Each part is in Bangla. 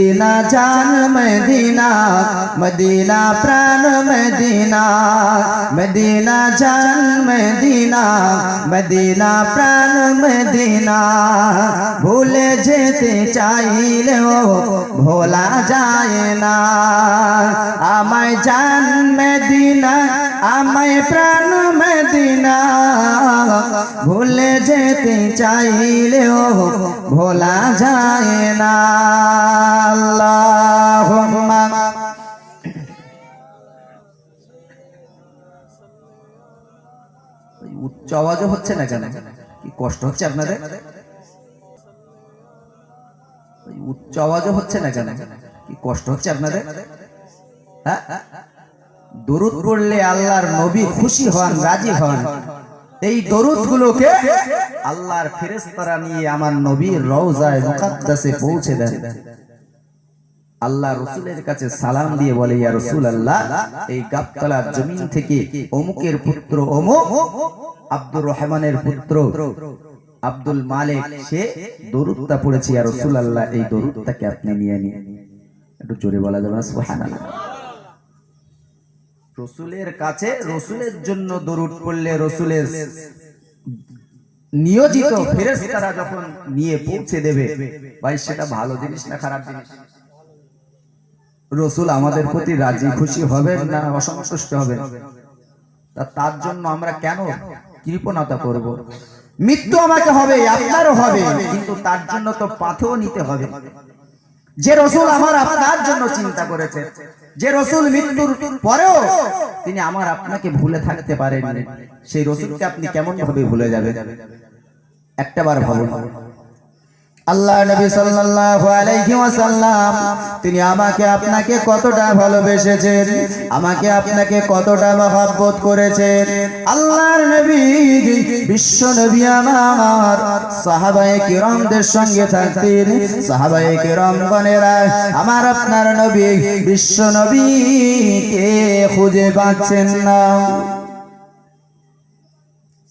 মদিনা জান মদিনা মদিনা প্রাণ মদিনা মদিনা জান মদিনা মদিনা প্রাণ মদিনা ভুলে যেতে চাইলেও ভোলা যায় না আমায় জান মদিনা আমায় প্রাণ মদিনা ভুলে যেতে চাইলেও ভোলা যায় না আওয়াজও হচ্ছে না কেন? কি কষ্ট হচ্ছে আপনাদের? উচ্চ আওয়াজও হচ্ছে না কেন? কি কষ্ট হচ্ছে আপনাদের? হ্যাঁ? দরুদ পড়লে আল্লাহর নবী খুশি হন, রাজি হন। এই দরুদ গুলোকে আল্লাহর ফেরেশতারা নিয়ে আমার নবীর রওজায় মুকাদ্দাসে পৌঁছে দেন। আল্লাহ রসুলের কাছে সালাম দিয়ে বলে, ইয়া রসুল আল্লাহ এই গাবতলার জমিন থেকে অমুকের পুত্র অমুক, আব্দুর রহমানের পুত্র আব্দুল মালিক, সে দরুদটা পড়েছে, ইয়া রসুল আল্লাহ এই দরুদটাকে আপনি নিয়ে নিয়ে একটু জোরে বলা যাবে না, সুবহানাল্লাহ। রসুলের কাছে রসুলের জন্য দরুদ পড়লে রসুলের নিয়োজিত ফেরেশতারা যখন নিয়ে পৌঁছে দেবে, ভাই, সেটা ভালো জিনিস না খারাপ জিনিস? রসুল আমাদের প্রতি রাজি খুশি হবেন না অসন্তুষ্ট হবেন? তার জন্য আমরা কেন কৃপণতা করব? মৃত্যু আমাকে হবে আপনারও হবে কিন্তু তার জন্য তো পাথেও নিতে হবে। যে রসুল আমার আপনার জন্য চিন্তা করেছে যে রসুল মৃত্যুর পরেও তিনি আমার আপনাকে ভুলে থাকতে পারেন সেই রসুলকে আপনি কেমন ভাবে ভুলে যাবেন? একটা বার ভাবুন। আল্লাহ নবী সাল্লাল্লাহু আলাইহি ওয়াসাল্লাম, তিনি আমাকে আপনাকে কতটা ভালোবেসেছেন, আমাকে আপনাকে কতটা মহব্বত করেছেন। আল্লাহর নবী, বিশ্ব নবী আমার, সাহাবায়ে কিরামদের সঙ্গে থাকতেন। সাহাবায়ে কিরামগণেরা আমার আপনার নবী, বিশ্ব নবীকে খুঁজে পাচ্ছেন না।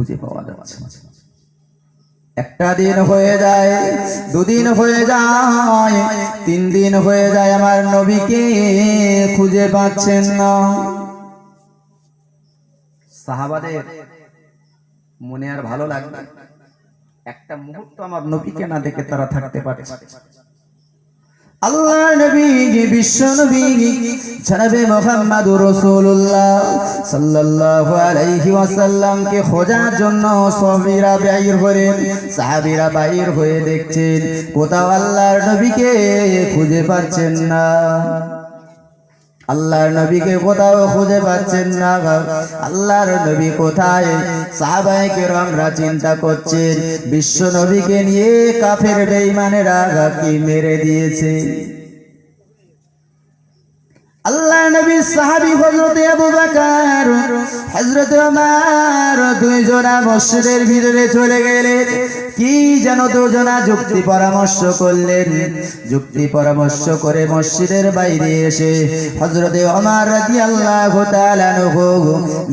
খুঁজে পাওয়া যাচ্ছে। একটা দিন হয়ে যায়, দুদিন হয়ে যায়, তিন দিন হয়ে যায় আমার নবীকে খুঁজে পাচ্ছেন না। সাহাবাদের মনে আর ভালো লাগবে একটা মুহূর্ত আমার নবীকে না দেখে তারা থাকতে পারছে। আল্লাহ নবী বিশ্ব নবী ছাড়াবে মোহাম্মদুর রাসূলুল্লাহ সাল্লাল্লাহু আলাইহি ওয়াসাল্লামকে খোঁজার জন্য সাহাবীরা বাইর হলেন, সাহাবিরা বাইর হয়ে দেখছেন, কোথাও আল্লাহর নবীকে খুঁজে পাচ্ছেন না। আল্লাহর নবীকে কোথাও খুঁজে পাচ্ছেন না আল্লাহর নবী কোথায়? সাহাবায়ে কেরামরা চিন্তা করছেন, বিশ্ব নবীকে নিয়ে কাফের বেঈমানেরা কি মেরে দিয়েছে? আল্লাহ নবী সাহাবী হযরত আবু বকর, হযরত ওমর দুইজনা মসজিদের ভিতরে চলে গেলেন। কি যেন দুজনা যুক্তি পরামর্শ করলেন। যুক্তি পরামর্শ করে মসজিদের বাইরে এসে হযরত ওমর রাদিয়াল্লাহু তাআলা আনহু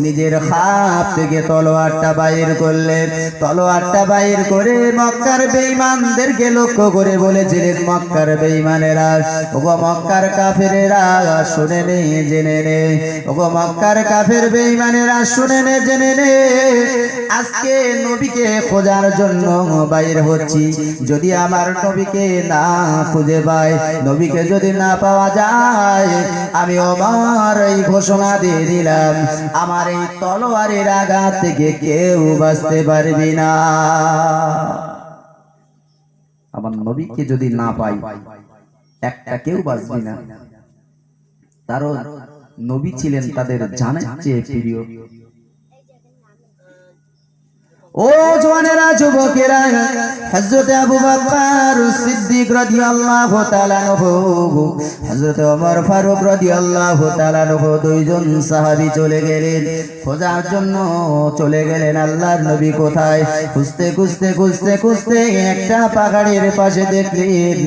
নিজের খাপ থেকে তলোয়ারটা বাইর করলেন। তলোয়ারটা বাইর করে মক্কার বেঈমানদেরকে লক্ষ্য করে বলেছিলেন, মক্কার বেঈমানেরা ওগো মক্কার কাফেরেরা শুনে নে, জেনে নে। ওগো মক্কার কাফের বেঈমানেরা শুনে নে, জেনে নে। আজকে নবীকে খোঁজার জন্য বাইর হচ্ছি। যদি আমার নবীকে না খুঁজে পাই নবীকে যদি না পাওয়া যায়, আমি আমার এই ঘোষণা দিয়ে দিলাম, আমার এই তলোয়ারের আঘাত থেকে কেউ বাঁচতে পারবি না। আমার নবীকে যদি না পাই, একটা কেউ বাঁচবি না। কারণ নবী ছিলেন তাদের জানের চেয়ে প্রিয়। ও জওয়ানেরা, যুবকেরা, হযরত আবু বকর সিদ্দিক রাদিয়াল্লাহু তাআলা নহু হযরত ওমর ফারুক রাদিয়াল্লাহু তাআলা নহু দুইজন সাহাবী চলে গেলেন। খোঁজার জন্য চলে গেলেন আল্লাহর নবী কোথায়? খুঁজতে খুঁজতে খুঁজতে খুঁজতে একটা পাহাড়ের পাশে দেখলেন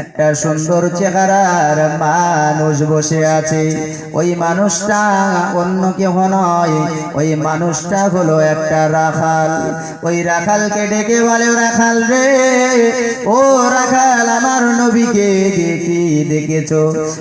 একটা সুন্দর চেহারার মানুষ বসে আছে। ওই মানুষটা অন্য কেহ নয়, ওই মানুষটা হলো একটা রাখাল। ওই রাখালকে ডেকে বলে, "ও রাখাল রে, ও রাখাল, আমার নবীকে কি দেখেছ?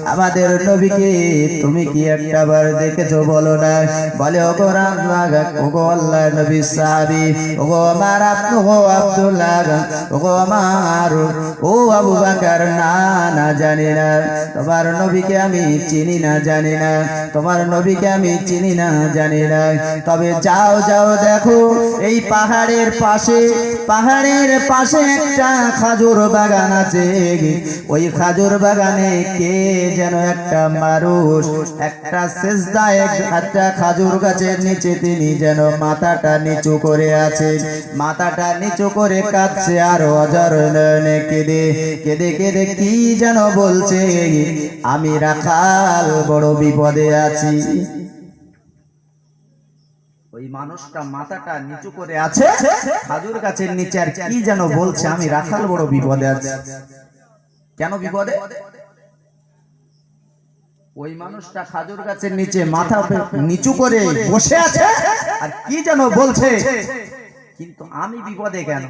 আমাদের নবীকে তুমি কি একটা বার দেখেছ বলো না? বলে ও গো রাখলাগ ও গো আল্লাহ নবী সাহাবি ও গো আমার আপনি, ও আব্দুল্লাহ ও গো আমার, ও আবু বাকার, না না জানি না। তোমার নবীকে আমি চিনি না, জানি না। তোমার নবীকে আমি চিনি না, জানি না। তবে যাও যাও, দেখো, এই পাহাড়ের পাশে পাহাড়ের পাশে একটা খাজুর বাগান আছে ওই খাজুর বাগানে কে যেন একটা মানুষ, একটা সেজদায় একটা খাজুর গাছের নিচে তিনি যেন মাথাটা নিচু করে আছে মাথাটা নিচু করে কাঁদছে আর অজর নয়নে কেঁদে কেঁদে কেঁদে কি যেন বলছে আমি রাখাল বড় বিপদে আছি। ওই মানুষটা মাথাটা নিচু করে আছে। খাজুর গাছের নিচে আর কি যেন বলছে, আমি রাখাল বড় বিপদে আছি। কেন বিপদে? ওই মানুষটা খাজুর গাছের নিচে মাথা নিচু করে বসে আছে আর কি যেন বলছে? কিন্তু আমি বিপদে কেন?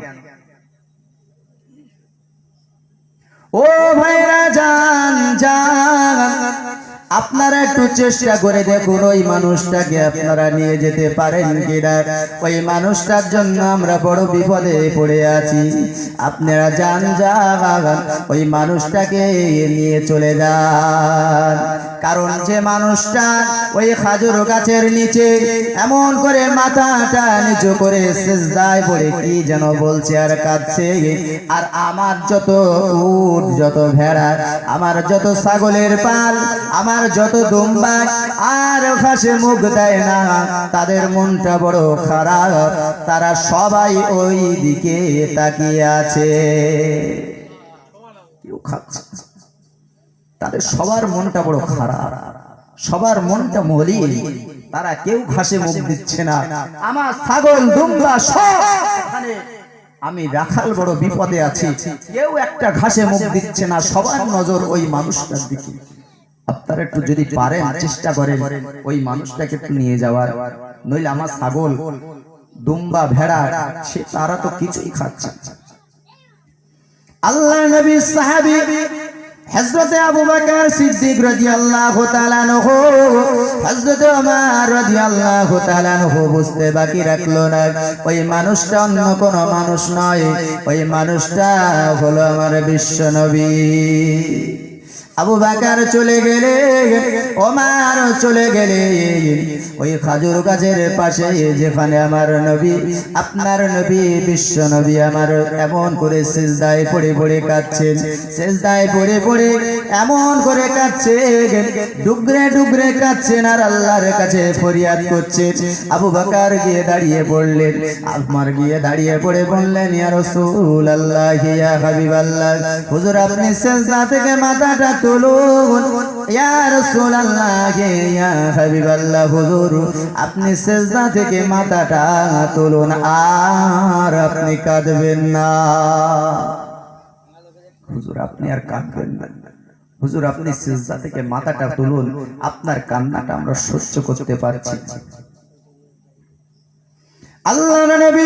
ও ভাইরা যান যান আপনারা একটু চেষ্টা করে দেখুন, ওই মানুষটাকে আপনারা নিয়ে যেতে পারেন কিনা? ওই মানুষটার জন্য আমরা বড় বিপদে পড়ে আছি। আপনারা যান যান, ওই মানুষটাকে নিয়ে চলে যান। কারণ যে মানুষটা ওই খাজুর গাছের নিচে এমন করে মাথাটা নিচু করে সেজদায় পড়ে, কি যেন বলছে আর কাঁদছে। আর আমার যত উট, যত ভেড়া, আমার যত ছাগলের পাল, আমার যত দুম্বা আর ঘাসে মুখ দেয় না, তাদের মনটা বড় খারাপ। তারা সবাই ওই দিকে তাকিয়ে আছে। কেউ খাচ্ছে। তাদের সবার মনটা বড় খারাপ। সবার মনটা মলিন। তারা কেউ ঘাসে মুখ দিচ্ছে না। আমার ছাগল দুম্বা সব আমি রাখাল বড় বিপদে আছি। কেউ একটা ঘাসে মুখ দিচ্ছে না। সবার নজর ওই মানুষটার দিকে। আপনারা একটু যদি পারেন, চেষ্টা করেন ওই মানুষটাকে একটু নিয়ে যাওয়ার। নইলে আমার ছাগল দুম্বা ভেড়া, সে তারা তো কিছুই খাচ্ছে আল্লাহ নবী সাহাবী হযরতে আবু বকর সিদ্দিক রাদিয়াল্লাহু তাআলা নহু হযরতে ওমর রাদিয়াল্লাহু তাআলা নহু বুঝতে বাকি রাখল না। ওই মানুষটা অন্য কোন মানুষ নয়, ওই মানুষটা হলো আমার বিশ্ব নবী। আবু বাকার চলে গেলে, ওমার চলে গেলে। ওই খাজুর গাছের পাশে যেখানে আমার নবী, আপনার নবী, বিশ্ব নবী আমার এমন করে সেজদায় পড়ে পড়ে কাঁদছেন। সেজদায় পড়ে পড়ে এমন করে কাঁদছে ডুগরে ডুগরে কাঁদছেন আর আল্লাহর কাছে ফরিয়াদ করছে আবু বাকার গিয়ে দাঁড়িয়ে পড়লেন আমার গিয়ে দাঁড়িয়ে পড়ে বললেন, ইয়া রাসূল আল্লাহ ইয়া হাবিবাল্লাহ, হুজুর, আপনি সেজদা থেকে মাথাটা তুলুন ইয়া রাসূলুল্লাহ ইয়া হাবিবাল্লাহ হুজুর আপনি সেজদা থেকে মাথাটা তুলুন, আর আপনি কাঁদবেন না হুজুর, আপনি আর কাঁদবেন না হুজুর, আপনি সেজদা থেকে মাথাটা তুলুন, আপনার কান্নাটা আমরা সহ্য করতে পারছি। আল্লাহ নবী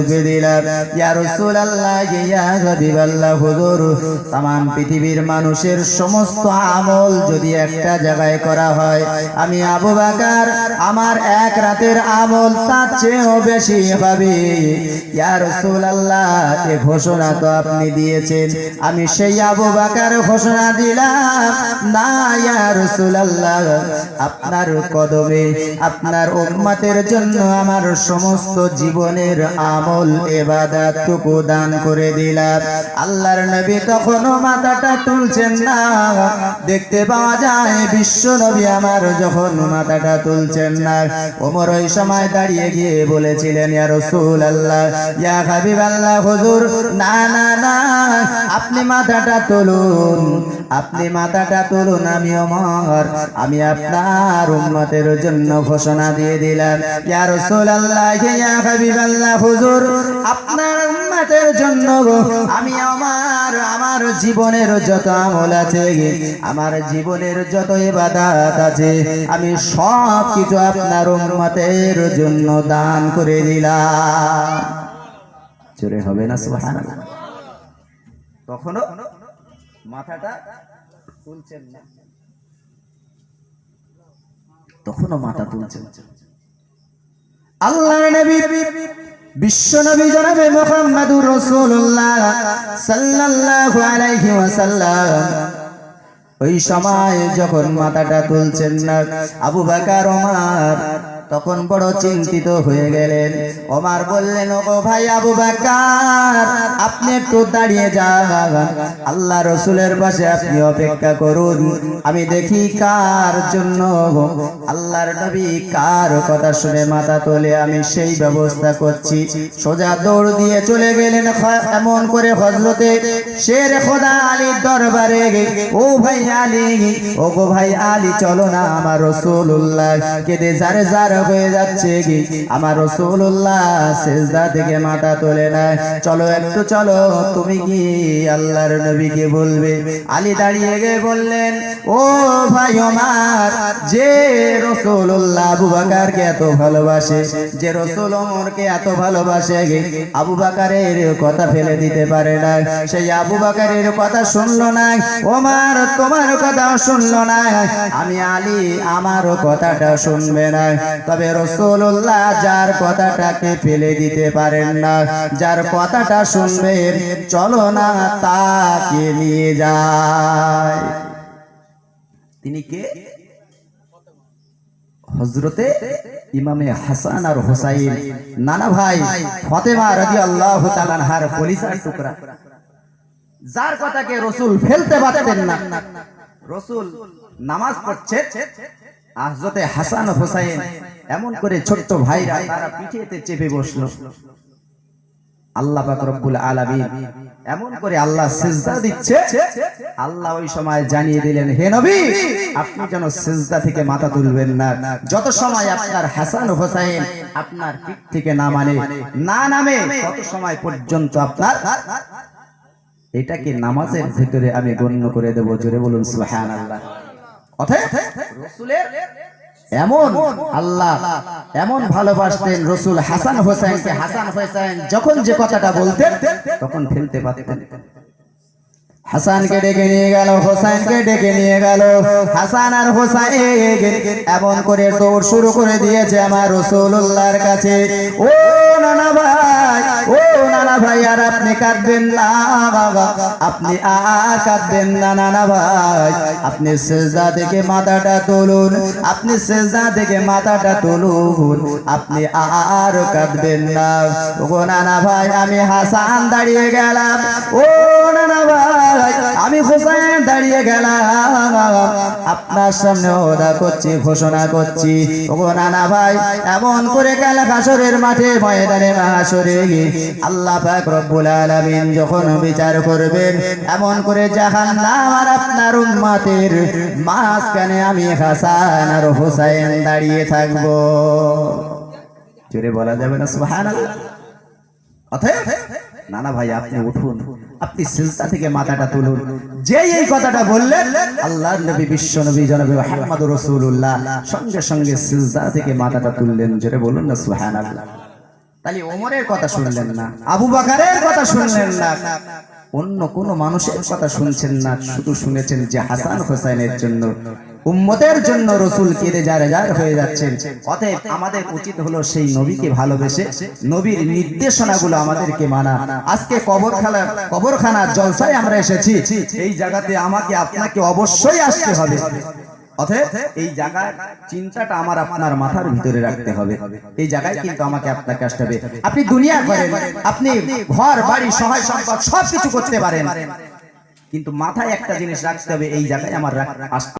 সুপে দিলাম ইয়া রাসূলুল্লাহ, ইয়া হাবিবাল্লাহ, হুজুর তাম পৃথিবীর মানুষের সমস্ত আমল যদি একটা জায়গায় করা হয়, আমি আবু বাকার আমার এক রাতের আমল তার চেয়েও বেশি হবে। ইয়া রাসূলুল্লাহ, এ ঘোষণা তো আপনি দিয়েছেন। আমি সেই আবু বাকার ঘোষণা দিলাম, না ইয়া রাসূলুল্লাহ, আপনার কদমে, আপনার উম্মতের জন্য আমার সমস্ত জীবনের আমল এবাদাতটুকু দান করে দিলাম। আল্লাহর নবী তখনও মাথাটা তুলছেন না। দেখতে পাওয়া যায় বিশ্ব নবী আমার যখন মাথাটা তুলছেন না। ওমর ওই সময় দাঁড়িয়ে গিয়ে বলেছিলেন, ইয়া আল্লাহ ইয়া হাবিব আল্লাহ হুজুর, না না না, আপনি মাথাটা তুলুন, আপনি মাথাটা তুলুন, আমি ওমর, আমি আপনার উম্মতের জন্য ঘোষণা দিয়ে দিলাম। ইয়া আল্লাহ ইয়া হাবিব আল্লাহ হুজুর আপনার উম্মতের জন্য আমি আমার আমার জীবনের যত আমল আছে, আমার জীবনের যত ইবাদত আছে, আমি সব কিছু আপনার উম্মতের জন্য দান করে দিলাম। জোরে হবে না, সুবহানাল্লাহ। তখনও মাথাটা তুলছেন না? তখনও মাথা তুলছেন আল্লাহর নবী বিশ্ব নবী জনাবে মোহাম্মদ রসুল্লাহ সাল্লাল্লাহু আলাইহি ওয়াসাল্লাম। ওই সময় যখন মাথাটা তুলছেন না, আবু বকর ওমর তখন বড় চিন্তিত হয়ে গেলেন। ওমর বললেন ও ভাই আবু বকর, আপনি একটু দাঁড়িয়ে যান। আল্লাহ রসুলের পাশে আপনি অপেক্ষা করুন। আমি দেখি কার জন্য আল্লাহর নবী কার কথা শুনে মাথা তোলে আমি সেই ব্যবস্থা করছি। সোজা দৌড় দিয়ে চলে গেলেন এমন করে হজরতে শের খোদা আলীর দরবারে। ও ভাই আলী ও গো ভাই আলী, চলো না আমার রসুল রসুল্লাহ কেঁদে যারে যার হয়ে যাচ্ছে কি? আমার রসুল্লাহ সেজদা থেকে মাথা তোলে না চলো একটু চলো, তুমি কি আল্লাহর নবীকে বলবে? আলী দাঁড়িয়ে গিয়ে বললেন, ও ভাই আমার যে রসুল্লাহ আবু বাকারকে এত ভালোবাসে, যে রসুল ওমরকে এত ভালোবাসে আবু বাকারের কথা ফেলে দিতে পারে না। সেই আবু বাকারের কথা শুনলো না, ওমার তোমার কথাও শুনলো না। আমি আলী আমারও কথাটা শুনবে না। তবে রসুল্লাহ যার কথাটাকে ফেলে দিতে পারেন না, যার কথাটা শুনবেন, চলো না তাকে নিয়ে যায় তিনি কে? হজরতে ইমামে হাসান আর হোসাইন। নানা ভাই, ফতেমা রাজি আল্লাহ তালানহার পলিসার টুকরা। যার কথাকে রসুল ফেলতে পারতেন না। রসুল নামাজ পড়ছে হজরতে হাসান হোসাইন এমন করে ছোট্ট ভাইরা তারা পিঠেতে চেপে বসল। আল্লাহ এমন করে আল্লাহ সিজদা দিচ্ছে। আল্লাহ ওই সময় জানিয়ে দিলেন, হে নবী, আপনি যেন সিজদা থেকে মাথা তুলবেন না। যত সময় আপনার হাসান হোসাইন আপনার পিঠ থেকে না মানে না নামে, তত সময় পর্যন্ত আপনার এটাকে নামাজের ভিতরে আমি গণ্য করে দেব। জোরে বলুন, সুবহানাল্লাহ। এমন আল্লাহ, এমন ভালোবাসতেন রসুল হাসান হোসেনকে, হাসান হোসেন যখন যে কথাটা বলতেন, তখন ফেলতে পারতেন। হাসানকে ডেকে নিয়ে গেল হোসেনকে ডেকে নিয়ে গেল। হাসান আর হোসাইন এমন করে দৌড় শুরু করে দিয়েছে আমার রসুল্লাহর কাছে। ও নানা ভাই, ও নানা ভাই, আর আপনি কাঁদবেন না, আপনি আর কাঁদবেন না নানা ভাই। আপনি সেজদা থেকে মাথাটা তুলুন, আপনি সেজদা থেকে মাথাটা তুলুন, আপনি আর কাঁদবেন না। ও নানা ভাই, আমি হাসান দাঁড়িয়ে গেলাম। ও নানা ভাই আমি হোসেন দাঁড়িয়ে গেলাম। আপনার সামনে ওদা করছি, ঘোষণা করছি। ও নানা ভাই, এমন করে গেল হাসরের মাঠে, ময়দানে হাসরে আল্লাহ পাক রব্বুল আলামিন যখন বিচার করবেন, এমন করে জাহান্নাম আর আপনার উম্মতের মাঝখানে আমি হাসান আর হোসেন দাঁড়িয়ে থাকব। জোরে বলা যাবে না, সুবহানাল্লাহ। অতএব, নানা ভাই, আপনি উঠুন। আপনি সিজদা থেকে মাথাটা তুলুন। যে এই কথাটা বললেন আল্লাহ নবী, বিশ্ব নবী জনাবে মুহাম্মদ রাসূলুল্লাহ সঙ্গে সঙ্গে সিজদা থেকে মাথাটা তুললেন, জোরে বলুন না, সুবহানাল্লাহ। তাহলে ওমরের কথা শুনলেন না, আবু বকরের কথা শুনলেন না, অন্য কোন মানুষের কথা শুনছেন না, শুধু শুনেছেন যে হাসান হোসেনের জন্য। উম্মতের জন্য রসুল কেঁদে যারে যার হয়ে যাচ্ছেন। অতএব আমাদের উচিত হলো সেই নবীকে ভালোবেসে নবীর নির্দেশনাগুলো আমাদেরকে মানা। আজকে কবর কবরখানা কবরখানার জলসায় আমরা এসেছি। এই জায়গাতে আমাকে, আপনাকে অবশ্যই আসতে হবে। এই জায়গায় চিন্তাটা আমার আপনার মাথার ভিতরে রাখতে হবে। এই জায়গায় কিন্তু আমাকে আপনাকে আসতে হবে। আপনি দুনিয়া করেন, আপনি ঘর, বাড়ি, সহায় সম্পদ সব কিছু করতে পারেন। কিন্তু মাথায় একটা জিনিস রাখতে হবে, এই জায়গায় আমার আসতে